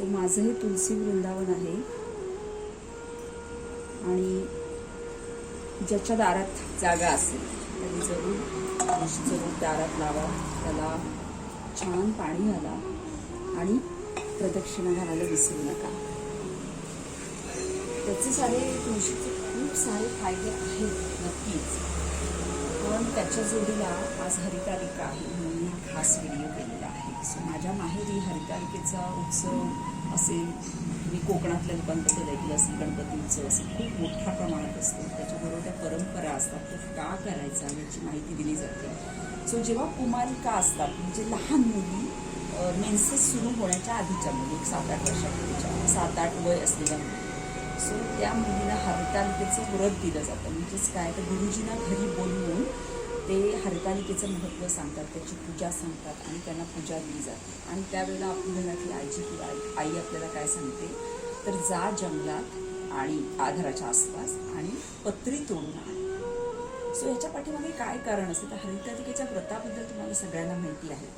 So माझं हे तुलसी वृंदावन आहे. आणि ज्याच्या दारात जागा असेल त्यांनी जरूर जरूर दारात लावा. त्याला छान पाणी घाला आणि प्रदक्षिणा घालायला विसरू नका. त्याचे सारे तुळशीचे खूप सारे फायदे आहेत नक्कीच. पण त्याच्या जोडीला आज हरितालिका आहे म्हणून खास व्हिडिओ केलेला आहे. सो माझ्या माहेरी हरितालिकेचा उत्सव असेल मी कोकणातल्या लोकांबद्दल ऐकलं असेल गणपती उत्सव असेल खूप मोठ्या प्रमाणात असतो. त्याच्याबरोबर त्या परंपरा असतात तो का करायचा याची माहिती दिली जाते. सो जेव्हा कुमारिका असतात म्हणजे लहान मुली मेन्सेस सुरू होण्याच्या आधीच्या मुली एक सात आठ वर्षापूर्वीच्या सात आठ वय असलेल्या मुली. सो त्या मुलीला हरतालिकेचं व्रत दिलं जातं. म्हणजेच काय? तर गुरुजींना घरी बोलवून ते हरतालिकेचं महत्त्व सांगतात त्याची पूजा सांगतात आणि त्यांना पूजा दिली जाते. आणि त्यावेळेला आपली घरातली आजी किंवा आई आई आपल्याला काय सांगते? तर जा जंगलात आणि आधाराच्या आसपास आणि पत्री तोडून आण. सो ह्याच्या पाठीमागे काय कारण असतं? तर हरितालिकेच्या व्रताबद्दल तुम्हाला सगळ्यांना माहिती आहे.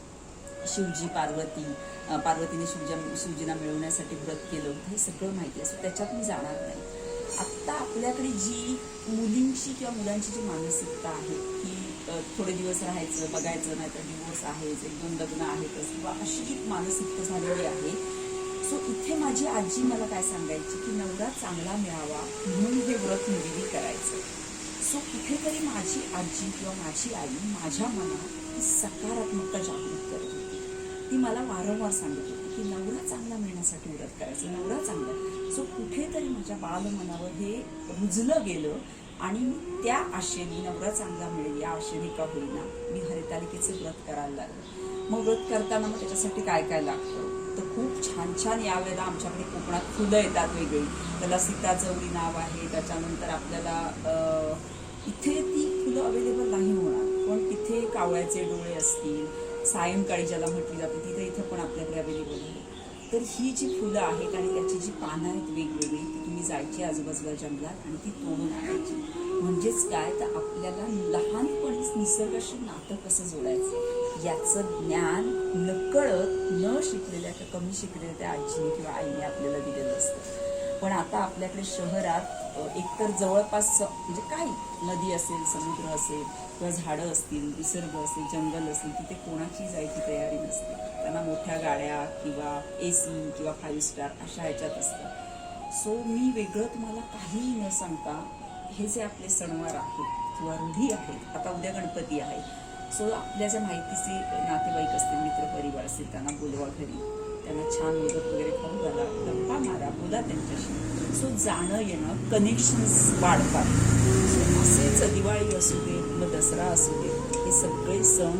शिवजी पार्वती पार्वतीने शिवजा शिवजींना मिळवण्यासाठी व्रत केलं. होतं हे सगळं माहिती असतं त्याच्यात मी जाणार नाही. आत्ता आपल्याकडे जी मुलींची किंवा मुलांची जी मानसिकता आहे की थोडे दिवस राहायचं बघायचं नाही तर डिवोर्स आहेच एक दोन लग्न आहेतच किंवा अशी एक मानसिकता झालेली आहे. सो इथे माझी आजी मला काय सांगायची की नवरा चांगला मिळावा म्हणून हे व्रत मुलीने करायचं. सो कुठेतरी माझी आजी किंवा माझी आई माझ्या मनात ही सकारात्मकता जागृत करत होती. ती मला वारंवार सांगत होती की नवरा चांगला मिळण्यासाठी व्रत करायचं नवरा चांगला. सो कुठेतरी माझ्या बालमनावर हे रुजलं गेलं आणि त्या आशेने नवरा चांगला मिळेल या आशेने का होईना? मी हरितालिकेचं व्रत करायला लागलं. मग व्रत करताना मग त्याच्यासाठी काय काय लागतं? तर खूप छान छान यावेळेला आमच्याकडे कोकणात फुलं येतात वेगळी त्याला सीता नाव आहे त्याच्यानंतर आपल्याला इथे ती फुलं अवेलेबल नाही होणार पण तिथे कावळ्याचे डोळे असतील सायंकाळी ज्याला म्हटली जाते तिथे इथं पण आपल्याकडे अवेलेबल आहे. तर ही जी फुलं आहेत आणि त्याची जी पानं आहेत वेगवेगळी ती तुम्ही जायची आजूबाजूला जंगलात आणि ती तोडून आणायची. म्हणजेच काय? तर आपल्याला लहानपणीच निसर्गाशी नातं कसं जोडायचं? याचं ज्ञान नकळत न शिकलेल्या किंवा कमी शिकलेल्या त्या आजीने किंवा आईने आपल्याला दिलेलं असतं. पण आता आपल्याकडे शहरात एकतर जवळपास म्हणजे काही नदी असेल समुद्र असेल किंवा झाडं असतील निसर्ग असेल जंगल असेल तिथे कोणाची जायची तयारी नसते. त्यांना मोठ्या गाड्या किंवा ए सी किंवा फाईव्ह स्टार अशा ह्याच्यात असतं. सो मी वेगळं तुम्हाला काहीही न सांगता हे जे आपले सणवार आहेत किंवा रूढी आहेत आता उद्या गणपती आहे. सो आपल्या ज्या माहितीचे नातेवाईक असतील मित्रपरिवार असतील त्यांना बोलवा घरी. त्यांना छान मदत वगैरे करून झाला गप्पा मारा बोला त्यांच्याशी. सो जाणं येणं कनेक्शन्स वाढतात. सो असेच दिवाळी असू दे मग दसरा असू दे हे सगळे सण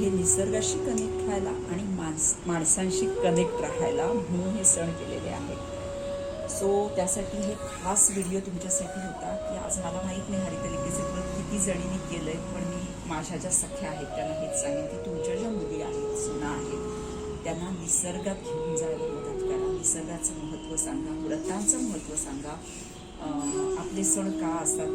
हे निसर्गाशी कनेक्ट व्हायला आणि माणस माणसांशी कनेक्ट राहायला म्हणून हे सण केलेले आहेत. सो त्यासाठी हे खास व्हिडिओ तुमच्यासाठी होता की आज मला माहीत नाही हरितलिकेचे व्रत किती जणींनी केलं आहे पण मी माझ्या ज्या सख्या आहेत त्यांना हेच सांगेन की तुमच्या ज्या मुली आहेत सुना आहेत त्यांना निसर्गात घेऊन जायला मदत करा. निसर्गाचं महत्त्व सांगा. व्रतांचं महत्त्व सांगा. आपले सण का असतात?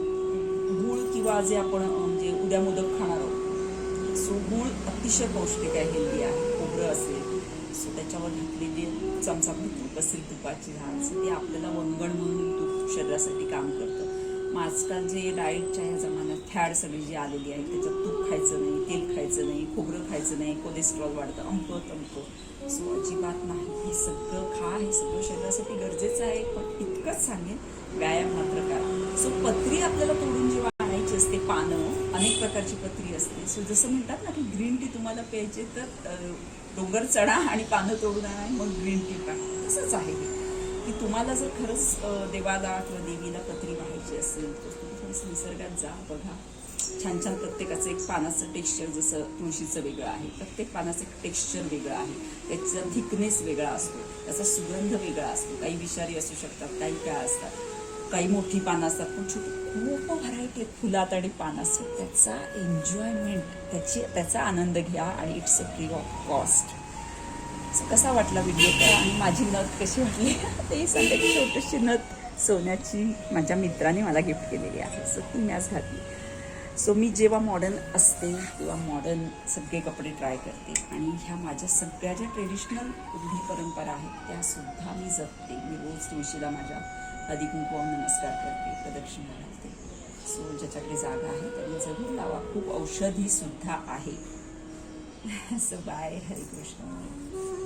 गूळ किंवा जे आपण म्हणजे उद्या मोदक खाणार आहोत. सो गूळ अतिशय पौष्टिक आहे हेल्दी आहे. खोबरं असेल सो त्याच्यावर घातलेली चमचाभर तूप असेल तुपाची झाड. सो ते आपल्याला वंगण म्हणून तूप शरीरासाठी काम करतं. मग आजकाल जे डाएटच्या ह्या जमान्यात फॅड सगळी जी आलेली आहे त्याच्यात तूप खायचं नाही तेल खायचं खायचं नाही कोलेस्ट्रॉल वाढतं अंक तमकं सो अजिबात नाही. हे सगळं खा हे सगळं शरीरासाठी गरजेचं आहे. पण इतकंच सांगेन व्यायाम मात्र करा सो पत्री आपल्याला तोडून जेव्हा आणायची असते पानं अनेक प्रकारची पत्री असते. सो जसं म्हणतात ना की ग्रीन टी तुम्हाला प्यायचे तर डोंगर चढा आणि पानं तोडून आणा मग ग्रीन टी पा तसंच आहे की तुम्हाला जर खरंच देवाला किंवा देवीला पत्री व्हायची असेल तर तुम्ही थोडंसं निसर्गात जा बघा. छान छान प्रत्येकाचं एक पानाचं टेक्स्चर जसं तुळशीचं वेगळं आहे प्रत्येक पानाचं एक टेक्स्चर वेगळं आहे. त्याचा थिकनेस वेगळा असतो त्याचा सुगंध वेगळा असतो. काही विषारी असू शकतात काही काय असतात काही मोठी पानं असतात पण छोटी खूप व्हरायटी आहेत. फुलात आणि पानं असतात त्याचा एन्जॉयमेंट त्याची त्याचा आनंद घ्या आणि it's a free of cost कसा वाटला व्हिडिओ का आणि माझी नथ कशी वाटली? तेही सांगते की छोटीशी नथ सोन्याची माझ्या मित्राने मला गिफ्ट केलेली आहे. सो ती मी आज घातली. सो मी जेव्हा मॉडर्न असते तेव्हा मॉडर्न सगळे कपडे ट्राय करते आणि ह्या माझ्या सगळ्या ज्या ट्रेडिशनल रूढी परंपरा आहेत त्यासुद्धा मी जपते. मी रोज तुळशीला माझ्या अधिकुंकवावर नमस्कार करते प्रदक्षिणा घालते. सो ज्याच्याकडे जागा आहे त्यांनी जरूर लावा. खूप औषधीसुद्धा आहे. So bye Harikrishna